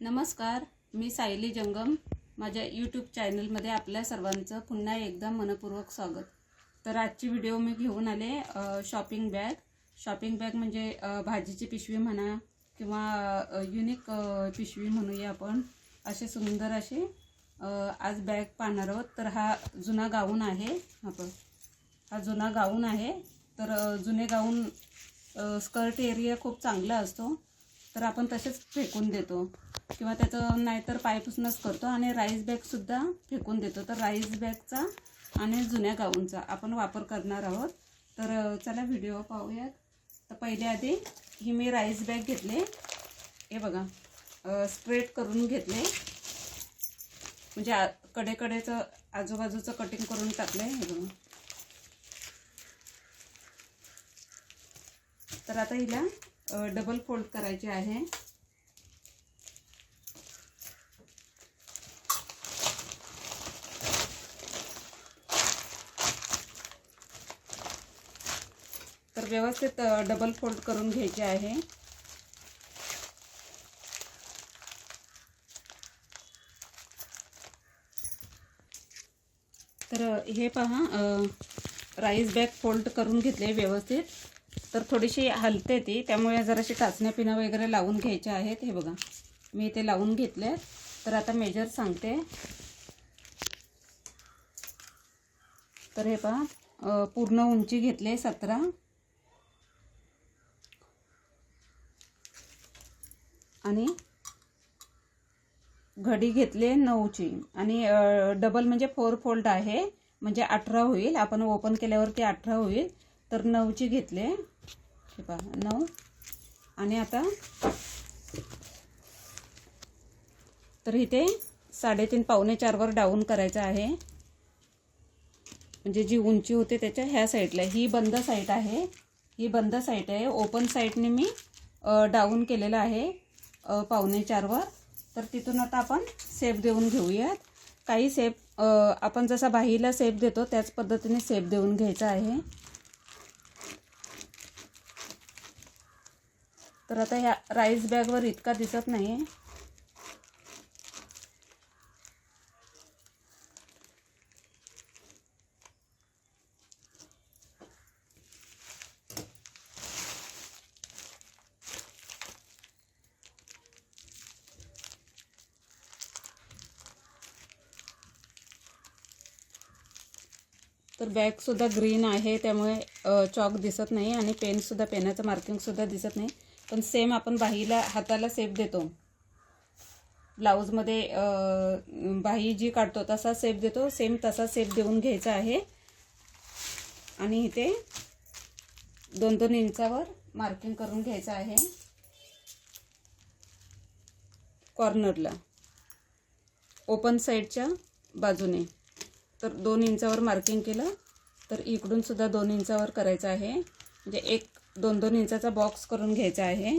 नमस्कार मी सायली जंगम. माझ्या यूट्यूब चॅनलमध्ये आपल्या सर्वांचं पुन्हा एकदा मनपूर्वक स्वागत. तर आजची व्हिडिओ मी घेऊन आले शॉपिंग बॅग शॉपिंग बॅग म्हणजे भाजीची पिशवी म्हणा किंवा युनिक पिशवी म्हणूया आपण. असे सुंदर असे आज बॅग पाहणार आहोत. तर हा जुना गाऊन आहे. आपण. हा जुना गाऊन आहे. तर जुने गाऊन स्कर्ट एरिया खूप चांगला असतो. तर आपण तसेच फेकून देतो. किंवा त्याचं नाहीतर पायपासूनच करतो आणि राईस बॅगसुद्धा फेकून देतो. तर राईस बॅगचा आणि जुन्या गाऊनचा आपण वापर करणार आहोत. तर चला व्हिडिओ पाहूयात. तर पहिल्या आधी ही मी राईस बॅग घेतले. हे बघा स्ट्रेट करून घेतले. म्हणजे आ कडेकडेचं आजूबाजूचं कटिंग करून टाकलं आहे हे बघा. तर आता हिला डबल फोल्ड करायचे आहे. तर व्यवस्थित डबल फोल्ड करून घ्यायचे आहे. तर हे पहा राईस बॅग फोल्ड करून घेतले व्यवस्थित. तर थोडीशी हलते ती त्यामुळे जराशी टाचण्या पिणं वगैरे लावून घ्यायच्या आहेत. हे बघा मी ते लावून घेतले तर आता मेजर सांगते. तर हे पहा पूर्ण उंची घेतली सतरा. आणि घडी घेतले नऊची. आणि डबल म्हणजे फोर फोल्ड आहे. म्हणजे अठरा होईल. आपण ओपन केल्यावरती अठरा होईल. तर नऊची घेतले. हे पहा नऊ. आणि आता तर इथे साडेतीन पावणे चारवर डाऊन करायचं आहे. म्हणजे जी उंची होते त्याच्या ह्या साईडला ही बंद साईट आहे. ही बंद साईट आहे. ओपन साईडने मी डाऊन केलेलं आहे. पावणे चारवर. तर तिथून आता आपण सेप देऊन घेऊयात. काही सेप आपण जसा बाहीला सेप देतो त्याच पद्धतीने सेप देऊन घ्यायचा आहे. तर आता ह्या राईस बॅगवर इतका दिसत नाही तर बॅगसुद्धा ग्रीन आहे त्यामुळे चॉक दिसत नाही आणि पेनसुद्धा पेनाचं मार्किंगसुद्धा दिसत नाही. पण सेम आपण बाहीला हाताला सेप देतो. ब्लाऊजमध्ये बाही जी काढतो तसा सेप देतो. सेम तसा सेप देऊन घ्यायचा आहे. आणि इथे दोन दोन इंचावर मार्किंग करून घ्यायचं आहे. कॉर्नरला. ओपन साईडच्या बाजूने. तर दोन इंचावर मार्किंग केलं. तर इकडून सुद्धा दोन इंचावर करायचं आहे. म्हणजे एक दोन दोन इंचाचा बॉक्स करून घ्यायचा आहे.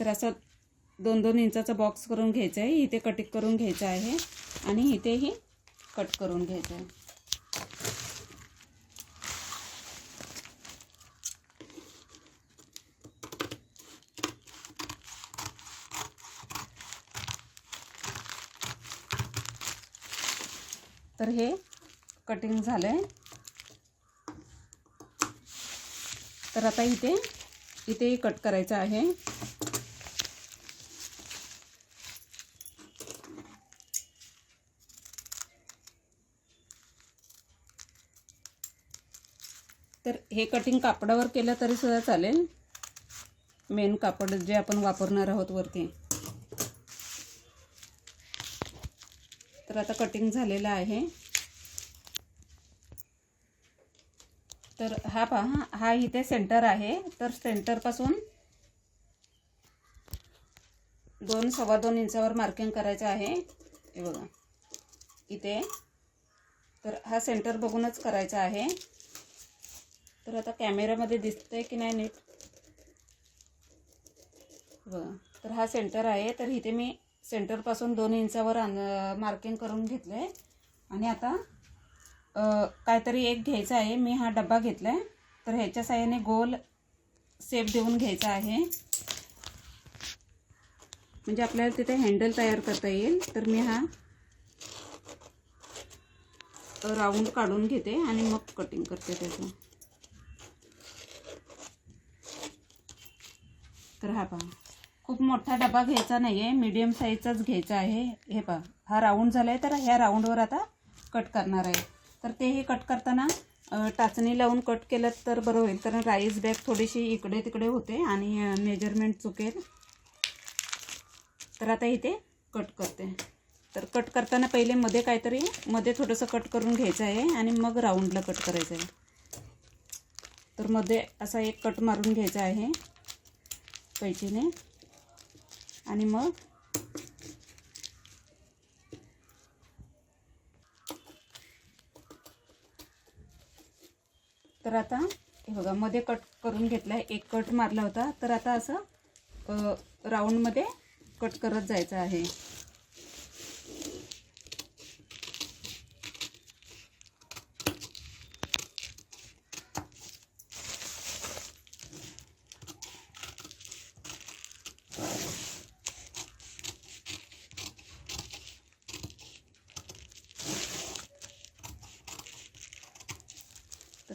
तर असा दोन दोन इंचाचा बॉक्स करून घ्यायचा आहे. इथे कटिंग करून घ्यायचं आहे. आणि इथेही कट करून घ्यायचं आहे. तर हे कटिंग झालं आहे तर आता इथे इथेही कट करायचं आहे. तर हे कटिंग कापडावर केलं तरी सुद्धा चालेल. मेन कापड जे आपण वापरणार आहोत वरती. तर आता कटिंग झालेलं आहे. तर हा पहा हा इथे सेंटर आहे. तर सेंटरपासून दोन सव्वा दोन इंचावर मार्किंग करायचं आहे. हे बघा. इथे. तर हा सेंटर बघूनच करायचा आहे. तर आता कॅमेऱ्यामध्ये दिसतंय की नाही नीट? बघा. तर हा सेंटर आहे. तर इथे मी सेंटरपासून दोन इंचावर मार्किंग करून घेतलं आहे आणि आता काहीतरी एक घ्यायचा आहे. मी हा डब्बा घेतला आहे तर ह्याच्या साह्याने गोल सेप देऊन घ्यायचा आहे. म्हणजे आपल्याला तिथे हँडल तयार करता येईल. तर मी हा राऊंड काढून घेते आणि मग कटिंग करते त्याचं. तर हा पहा. खूप मोठा डबा घ्यायचा नाही आहे मीडियम साईजचाच घ्यायचा आहे. हे पहा हा राऊंड झाला आहे तर ह्या राऊंडवर आता कट करणार आहे. तर तेही कट करताना टाचणी लावून कट केलं तर बरं होईल. कारण राईस बॅग थोडीशी इकडे तिकडे होते आणि मेजरमेंट चुकेल. तर आता इथे कट करते. तर कट करताना पहिले मध्ये काहीतरी मध्ये थोडंसं कट करून घ्यायचं आहे आणि मग राऊंडला कट करायचं आहे. तर मध्ये असा एक कट मारून घ्यायचा आहे. कैचीने आणि मग? तर आता हे बघा मध्ये कट करून घेतला आहे एक कट मारला होता. तर आता असं राऊंडमध्ये कट करत जायचं आहे.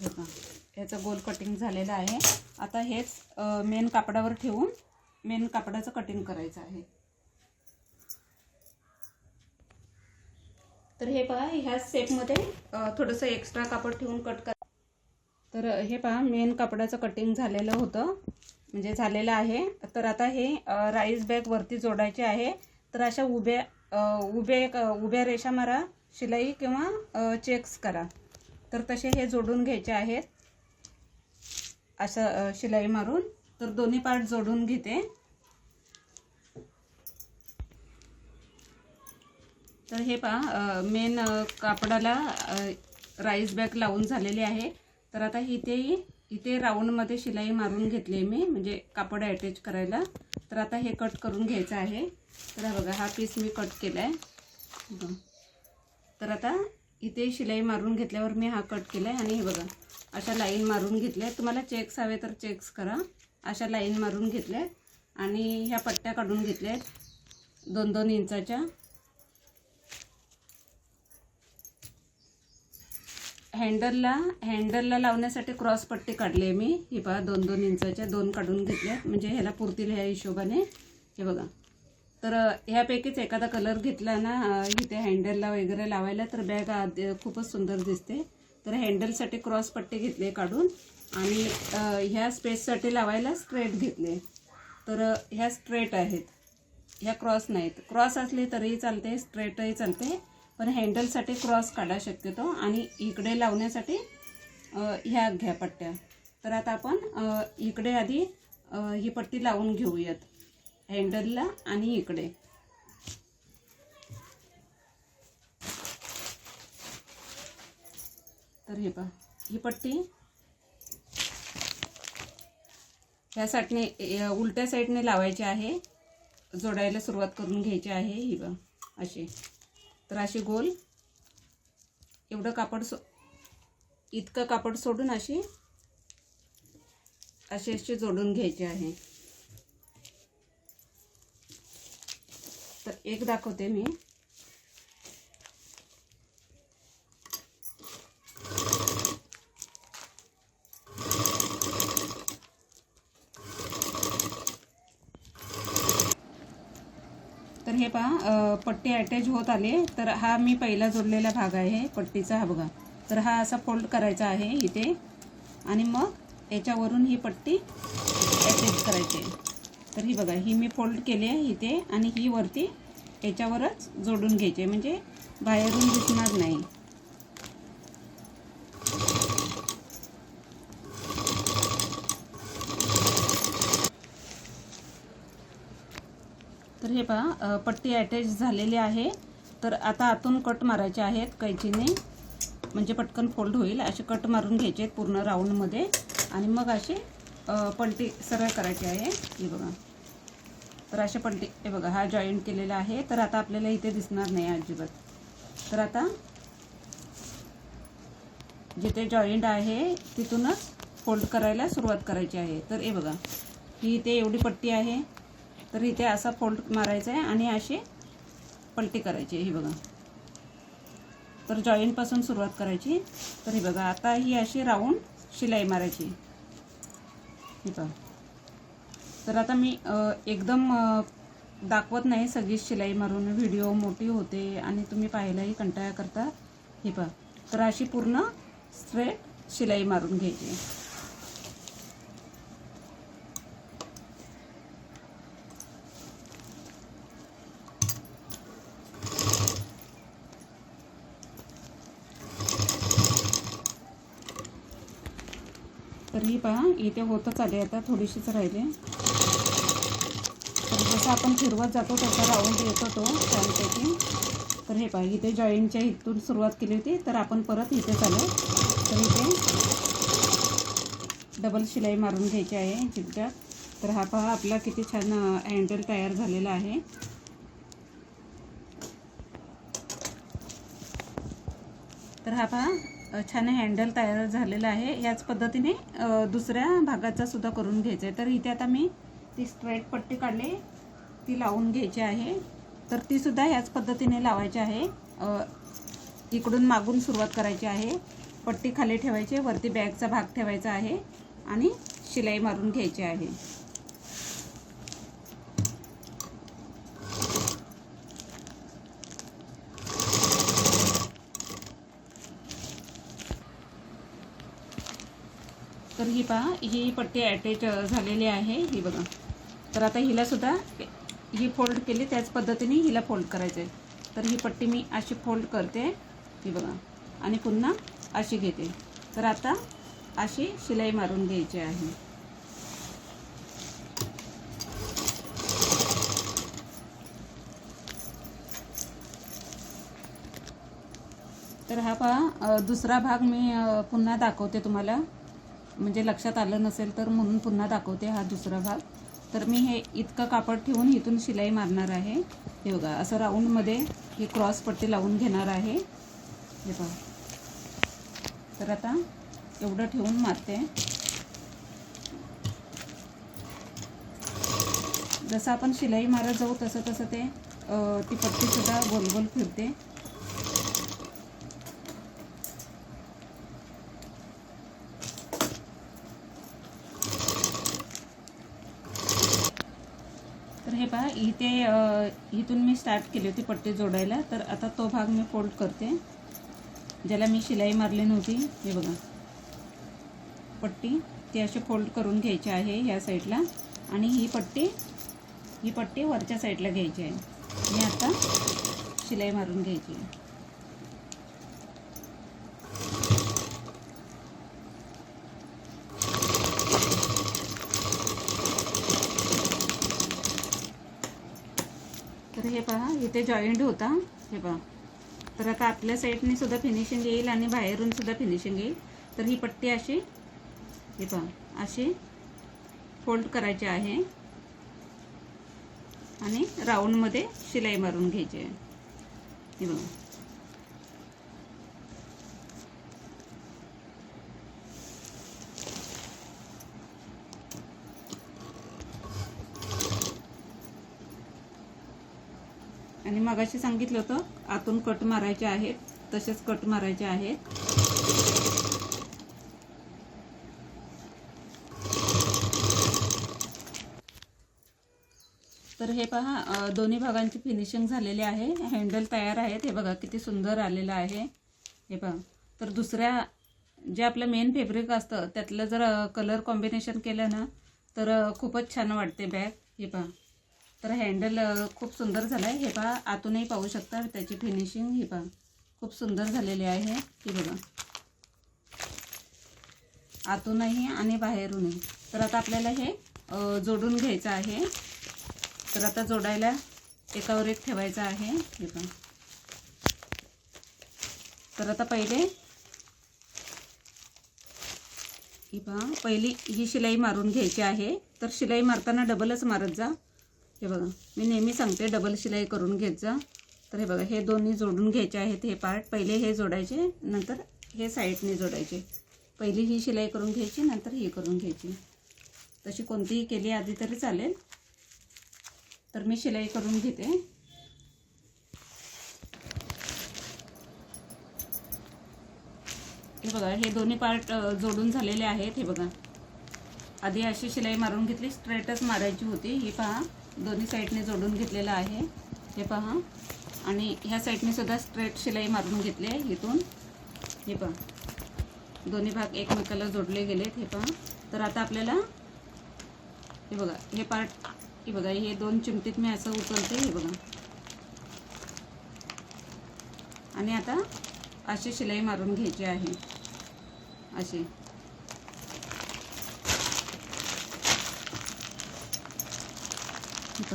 बघा. याचं गोल कटिंग झालेलं आहे. आता हेच मेन कापडावर ठेवून मेन कापडाचं कटिंग करायचं आहे. तर हे पहा ह्या सेपमध्ये थोडंसं एक्स्ट्रा कापड ठेवून कट कर. तर हे पहा मेन कापडाचं कटिंग झालेलं होतं. म्हणजे झालेलं आहे. तर आता हे राईस बॅग वरती जोडायचे आहे. तर अशा उभ्या उभे उभ्या रेषा मारा शिलाई किंवा चेक्स करा. तर तसे हे जोडून घ्यायचे आहेत. असं शिलाई मारून. तर दोन्ही पार्ट जोडून घेते. तर हे पहा मेन कापडाला राईस बॅग लावून झालेली आहे. तर आता इथे इथे राऊंडमध्ये शिलाई मारून घेतली मी म्हणजे कापड अटॅच करायला. तर आता हे कट करून घ्यायचं आहे. तर बघा हा पीस मी कट केला आहे तर आता इथे शिलाई मारून घेतल्यावर मी हा कट केला आहे आणि हे बघा अशा लाईन मारून घेतल्या तुम्हाला चेक्स हवे तर चेक्स करा. अशा लाईन मारून घेतल्या आणि ह्या पट्ट्या काढून घेतल्या आहेत दोन दोन इंचाच्या. हँडलला हँडलला लावण्यासाठी क्रॉस पट्टी काढली आहे मी. ही पहा दोन दोन इंचाच्या दोन काढून घेतल्या म्हणजे ह्याला पुरतील ह्या हिशोबाने. हे बघा. तर ह्यापैकीच एखादा कलर घेतला ना इथे हँडलला वगैरे लावायला तर बॅग आद- खूपच सुंदर दिसते. तर हँडलसाठी क्रॉस पट्टी घेतले काढून आणि ह्या स्पेससाठी लावायला स्ट्रेट घेतले तर ह्या स्ट्रेट आहेत. ह्या क्रॉस नाहीत. क्रॉस असले तरीही चालते स्ट्रेटही चालते पण हँडलसाठी क्रॉस काढा शक्यतो आणि इकडे लावण्यासाठी ह्या घ्या पट्ट्या. तर आता आपण इकडे आधी ही पट्टी लावून घेऊयात. हँडलला आणि इकडे. तर हे पहा ही पट्टी. ह्या साईडने उलट्या साईडने लावायची आहे. जोडायला सुरुवात करून घ्यायची आहे ही बघ अशी. तर अशी गोल. एवढं कापड सो इतकं कापड सोडून अशी अशी अशी जोडून घ्यायची आहे तर एक दाखवते मी. तर हे पहा पट्टी अटॅच होत आले. तर हा मी पहिला जोडलेला भाग आहे पट्टीचा हा बघा. तर हा असा फोल्ड करायचा आहे इथे. आणि मग याच्यावरून ही पट्टी अटॅच करायची. आहे तर ही बघा ही मी फोल्ड केली आहे इथे आणि ही वरती याच्यावरच जोडून घ्यायचे म्हणजे बाहेरून दिसणार नाही. तर हे पहा पट्टी अटॅच झालेली आहे. तर आता आतून कट मारायचे आहेत कैचीने. म्हणजे पटकन फोल्ड होईल. असे कट मारून घ्यायचे आहेत पूर्ण राऊंडमध्ये आणि मग अशी पलटी सरळ करायची आहे. हे बघा. तर अशा पलटी हे बघा हा जॉईंट केलेला आहे. तर आता आपल्याला इथे दिसणार नाही अजिबात. तर आता जिथे जॉईंट आहे तिथूनच फोल्ड करायला सुरुवात करायची आहे. तर हे बघा ही इथे एवढी पट्टी आहे. तर इथे असा फोल्ड मारायचा आहे आणि अशी पलटी करायची ही बघा. तर जॉईंटपासून सुरुवात करायची. तर ही बघा आता ही अशी राऊंड शिलाई मारायची. ही बघा तर आता मी एकदम दाखवत नाही सगळी शिलाई मारून. व्हिडिओ मोठी होते आणि तुम्ही पाहायलाही कंटाळा करता. हे पहा. तर अशी पूर्ण स्ट्रेट शिलाई मारून घ्यायची. तर ही पहा इथे होतच आले आता थोडीशीच राहिले. जसं आपण फिरवत जातो तसा राऊंड येतो तो छानपैकी तर हे पाहिजे इथे जॉईंटच्या इथून सुरुवात केली होती तर आपण परत इथे चालू. तर इथे डबल शिलाई मारून घ्यायची आहे चिपट्यात तर हा पहा आपला किती छान हँडल तयार झालेला आहे. तर हा पहा छान हँडल तयार झालेला आहे. याच पद्धतीने दुसऱ्या भागाचा सुद्धा करून घ्यायचा आहे. तर इथे आता मी ती स्ट्रेट पट्टी काढली. ती लावून घ्यायची आहे. तर ती सुद्धा ह्याच पद्धतीने लावायची आहे. इकडून मागून सुरुवात करायची आहे. पट्टी खाली ठेवायची वरती बॅगचा भाग ठेवायचा आहे आणि शिलाई मारून घ्यायची आहे. तर ही पहा ही पट्टी अटॅच झालेली आहे ही बघा. तर आता हिला सुद्धा ही फोल्ड केली त्याच पद्धतीने हिला फोल्ड करायचं आहे तर ही पट्टी मी अशी फोल्ड करते. ही बघा. आणि पुन्हा अशी घेते. तर आता अशी शिलाई मारून घ्यायची आहे. तर हा पहा दुसरा भाग मी पुन्हा दाखवते तुम्हाला. म्हणजे लक्षात आलं नसेल तर म्हणून पुन्हा दाखवते हा दुसरा भाग. तर मी हे इतकं कापड ठेवून इथून शिलाई मारणार आहे. हे बघा असं राऊंडमध्ये ही क्रॉस पट्टी लावून घेणार आहे. हे बघा. तर आता एवढं ठेवून मारते. जसं आपण शिलाई मारत जाऊ तसं तसं ते ती पट्टीसुद्धा गोल गोल फिरते तर हे पहा इथे इथून मी स्टार्ट केली होती पट्टी जोडायला. तर आता तो भाग मी फोल्ड करते. ज्याला मी शिलाई मारली नव्हती. हे बघा. पट्टी ती अशी फोल्ड करून घ्यायची आहे या साईडला आणि ही पट्टी ही पट्टी वरच्या साईडला घ्यायची आहे. मी आता शिलाई मारून घ्यायची आहे तर हे पहा इथे जॉईंट होता. हे बघा. तर आता आपल्या साईडने सुद्धा फिनिशिंग येईल आणि बाहेरून सुद्धा फिनिशिंग येईल. तर ही पट्टी अशी हे पहा अशी फोल्ड करायची आहे. आणि राऊंडमध्ये शिलाई मारून घ्यायची आहे. हे बघा. आणि मगाशी सांगितलं होतं आतून कट मारायचे आहेत तसेच कट मारायचे आहेत. तर हे पहा दोन्ही भागांची फिनिशिंग झालेली आहे. हँडल तयार आहेत. हे बघा किती सुंदर आलेलं आहे. हे पहा. तर दुसऱ्या जे आपलं मेन फेब्रिक असतं त्यातलं जर कलर कॉम्बिनेशन केलं ना तर खूपच छान वाटते बॅग हे पहा. तर हँडल खूप सुंदर झालं आहे हे पहा आतूनही पाहू शकता त्याची फिनिशिंग ही पहा खूप सुंदर झालेली आहे ही बघा. आतूनही आणि बाहेरूनही. तर आता आपल्याला हे जोडून घ्यायचं आहे. तर आता जोडायला एकावर एक ठेवायचं आहे. हे पहा. तर आता पहिले ही पहा पहिली ही शिलाई मारून घ्यायची आहे. तर शिलाई मारताना डबलच मारत जा. हे बघा मी नेहमी सांगते डबल शिलाई करून घेत जा. तर हे बघा हे दोन्ही जोडून घ्यायचे आहेत हे पार्ट पहिले हे जोडायचे नंतर हे साईडने जोडायचे. पहिली ही शिलाई करून घ्यायची नंतर ही करून घ्यायची. तशी कोणतीही केली आधी तरी चालेल. तर मी शिलाई करून घेते. हे बघा हे दोन्ही पार्ट जोडून झालेले आहेत. हे बघा. आधी अशी शिलाई मारून घेतली स्ट्रेटच मारायची होती. ही पहा. दोन्ही साईडने जोडून घेतलेलं आहे. हे पहा. आणि ह्या साईडने सुद्धा स्ट्रेट शिलाई मारून घेतली आहे इथून. हे पहा. दोन्ही भाग एकमेकाला जोडले गेलेत. हे पहा. तर आता आपल्याला हे बघा. हे पार्ट हे बघा. हे दोन चिमटीत मी असं उचलते. हे बघा. आणि आता अशी शिलाई मारून घ्यायची आहे. अशी. हे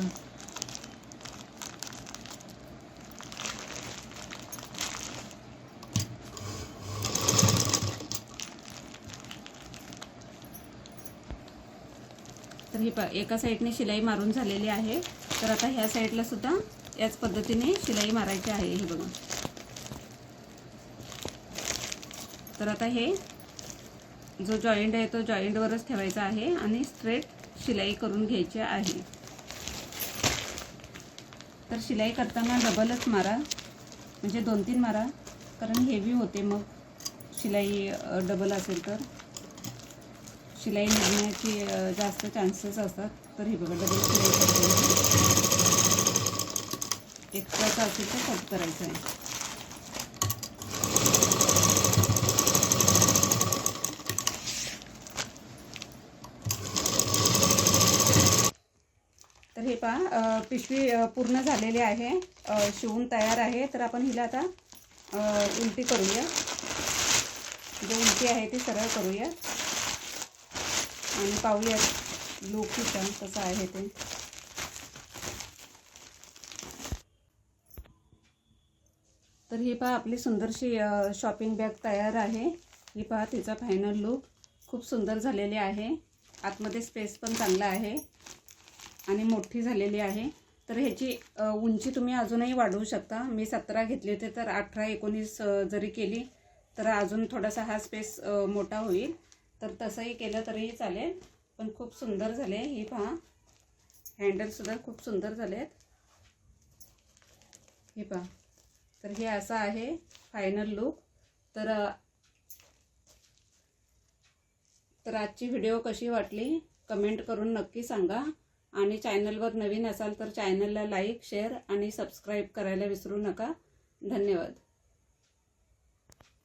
तर ही पहा एका साईडने शिलाई मारून झालेली आहे. तर आता ह्या साईडला सुद्धा याच पद्धतीने शिलाई मारायची आहे हे बघा. तर आता हे जो जॉईंट आहे तो जॉईंटवरच ठेवायचा आहे आणि स्ट्रेट शिलाई करून घ्यायची आहे. तर शिलाई करताना डबलच मारा. म्हणजे दोन तीन मारा. कारण हेवी होते मग. शिलाई डबल असेल तर. शिलाई निघण्याचे जास्त चान्सेस असतात. तर हे बघा डबल शिलाई करते असेल तर कट करायचं आहे तर हे पहा पिशवी पूर्ण झालेली आहे. शिवून तयार आहे. तर आपण हिला आता उलटी करूया. जो उलटी आहे ती सरळ करूया. आणि पाहूया लूक किचन कसं आहे ते. तर ही पहा आपली सुंदरशी शॉपिंग बॅग तयार आहे. ही पहा तिचा फायनल लुक खूप सुंदर झालेली आहे. आतमध्ये स्पेस पण चांगला आहे. आणि मोठी झालेली आहे. तर ह्याची उंची तुम्ही अजूनही वाढवू शकता. मी सतरा घेतली होती तर अठरा एकोणीस जरी केली तर अजून थोडासा हा स्पेस मोठा होईल. तर तसंही केलं तरीही चालेल. पण खूप सुंदर झाले. ही पहा. हँडलसुद्धा खूप सुंदर झालेत. हे पहा. तर हे असं आहे फायनल लुक तर तर आजची व्हिडिओ कशी वाटली? कमेंट करून नक्की सांगा. आणि चॅनलवर नवीन असाल तर चॅनलला लाईक शेअर आणि सबस्क्राईब करायला विसरू नका. धन्यवाद.